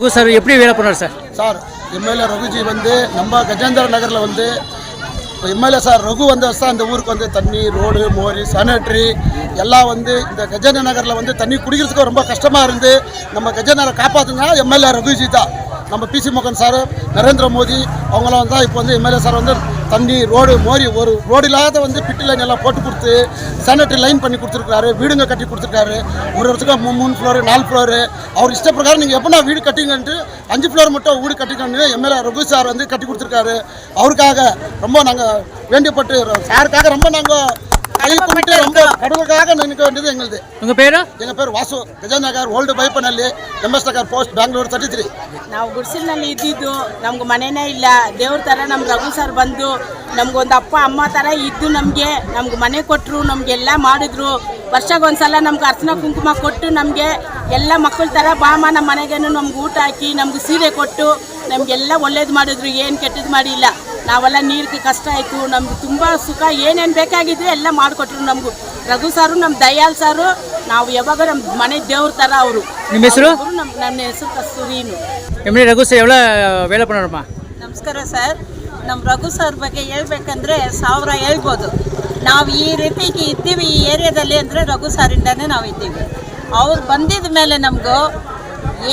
Raghu sir எப்படி வேலை பண்ணார் சார்? சார் எம்எல்ஏ ரகுஜி வந்து நம்ம கஜேந்திர நகரில் வந்து எம்எல்ஏ சார் ரகு வந்த தான் இந்த ஊருக்கு வந்து தண்ணி ரோடு மோரி சானிட்டரி எல்லாம் வந்து இந்த கஜேந்திர நகரில் வந்து தண்ணி குடிக்கிறதுக்கு ரொம்ப கஷ்டமாக இருந்து நம்ம கஜேந்திர காப்பாற்றுனா எம்எல்ஏ ரகுஜி தான். நம்ம பிசி மோகன் சார் நரேந்திர மோடி அவங்களாம் வந்தால் இப்போ வந்து எம்எல்ஏ சார் வந்து தண்ணி ரோடு மோரி ஒரு ரோடு இல்லாத வந்து பிட்டு லைன் எல்லாம் போட்டு கொடுத்து சானிட்டரி லைன் பண்ணி கொடுத்துருக்காரு வீடுங்க கட்டி கொடுத்துருக்காரு ஒரு வருஷத்துக்கு மூணு மூணு ஃப்ளோரு நாலு ஃப்ளோரு அவர் இஷ்ட பிரகாரம் நீங்கள் எப்படின்னா வீடு கட்டிங்கன்ட்டு அஞ்சு ஃப்ளோர் மட்டும் வீடு கட்டிக்கணும்னு எம்எல்ஏ ரகு சார் வந்து கட்டி கொடுத்துருக்காரு. அவருக்காக ரொம்ப நாங்கள் வேண்டியப்பட்டு சாருக்காக ரொம்ப நாங்கள் கை கும்பிட்டு ரொம்ப கடவுளுக்காக நினைக்க வேண்டியது எங்களுது உங்கள் பேர் எங்கள் பேர் Vasu ಗಜನಗರ್ old ಬೈಪನಲ್ಲಿ M S Nagar post Bangalore thirty three ನಾವು ಗುಡಿಸಲಿನಲ್ಲಿ ಇದ್ದಿದ್ದು ನಮ್ಗೆ ಮನೆನೇ ಇಲ್ಲ ದೇವ್ರ ಥರ ನಮ್ಮ ರಘು ಸರ್ ಬಂದು ನಮ್ಗೊಂದು ಅಪ್ಪ ಅಮ್ಮ ಥರ ಇದ್ದು ನಮಗೆ ನಮ್ಗೆ ಮನೆ ಕೊಟ್ಟರು ನಮಗೆಲ್ಲ ಮಾಡಿದ್ರು ವರ್ಷಗೊಂದ್ಸಲ ನಮ್ಗೆ ಅರ್ಶನ ಕುಂಕುಮ ಕೊಟ್ಟು ನಮಗೆ ಎಲ್ಲ ಮಕ್ಕಳ ಥರ ಬಾಮ ನಮ್ಮ ಮನೆಗೇನು ನಮ್ಗೆ ಊಟ ಹಾಕಿ ನಮ್ಗೆ ಸೀರೆ ಕೊಟ್ಟು ನಮಗೆಲ್ಲ ಒಳ್ಳೇದು ಮಾಡಿದ್ರು ಏನು ಕೆಟ್ಟದ್ದು ಮಾಡಿಲ್ಲ ನಾವೆಲ್ಲ ನೀರಿಗೆ ಕಷ್ಟ ಆಯಿತು ನಮ್ಗೆ ತುಂಬ ಸುಖ ಏನೇನು ಬೇಕಾಗಿದ್ರೆ ಎಲ್ಲ ಮಾಡಿಕೊಟ್ರು ನಮಗೂ. ರಘು ಸಾರು ನಮ್ಮ ದಯಾಲ್ ಸಾರು ನಾವು ಯಾವಾಗ ನಮ್ಮ ಮನೆ ದೇವ್ರ ಥರ ಅವರು. ನಿಮ್ಮ ಹೆಸರು? ನಮ್ಮ ನನ್ನ ಹೆಸರು ಕಸ್ತೂರಿನು. ಎಮ್ಮೆ ರಘು ಸರ್ ಎವಳ ವೇಳಪ್ಪನವ್ರಮ್ಮ ನಮಸ್ಕಾರ ಸರ್. ನಮ್ಮ ರಘು ಸರ್ ಬಗ್ಗೆ ಹೇಳ್ಬೇಕಂದ್ರೆ ಸಾವಿರ ಹೇಳ್ಬೋದು. ನಾವು ಈ ರೀತಿಗೆ ಇದ್ದೀವಿ ಈ ಏರಿಯಾದಲ್ಲಿ ಅಂದರೆ ರಘು ಸಾರಿಂದನೇ ನಾವು ಇದ್ದೀವಿ. ಅವ್ರು ಬಂದಿದ ಮೇಲೆ ನಮಗೂ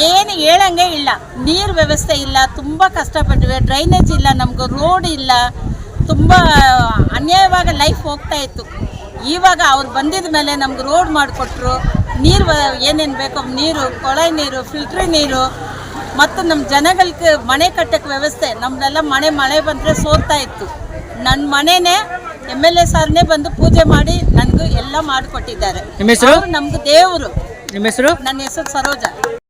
ಏನು ಹೇಳಂಗೆ ಇಲ್ಲ. ನೀರು ವ್ಯವಸ್ಥೆ ಇಲ್ಲ ತುಂಬ ಕಷ್ಟಪಟ್ಟಿವೆ. ಡ್ರೈನೇಜ್ ಇಲ್ಲ ನಮಗೂ ರೋಡ್ ಇಲ್ಲ. ತುಂಬ ಅನ್ಯಾಯವಾಗ ಲೈಫ್ ಹೋಗ್ತಾ ಇತ್ತು. ಇವಾಗ ಅವ್ರು ಬಂದಿದ ಮೇಲೆ ನಮ್ಗೆ ರೋಡ್ ಮಾಡಿಕೊಟ್ರು. ನೀರು ಏನೇನು ಬೇಕೋ ನೀರು ಕೊಳಾಯಿ ನೀರು ಫಿಲ್ಟ್ರಿ ನೀರು ಮತ್ತು ನಮ್ಮ ಜನಗಳಿಗೆ ಮನೆ ಕಟ್ಟಕ್ಕೆ ವ್ಯವಸ್ಥೆ. ನಮ್ಮನ್ನೆಲ್ಲ ಮನೆ ಮಳೆ ಬಂದರೆ ಸೋರ್ತಾ ಇತ್ತು. ನನ್ನ ಮನೆನೇ ಎಂ ಎಲ್ ಎ ಸಾರ್ನೇ ಬಂದು ಪೂಜೆ ಮಾಡಿ ನನಗೂ ಎಲ್ಲ ಮಾಡಿಕೊಟ್ಟಿದ್ದಾರೆ. ನಮ್ಗೆ ದೇವರು. ನಿಮ್ಮ ಹೆಸರು? ನನ್ನ ಹೆಸರು ಸರೋಜ.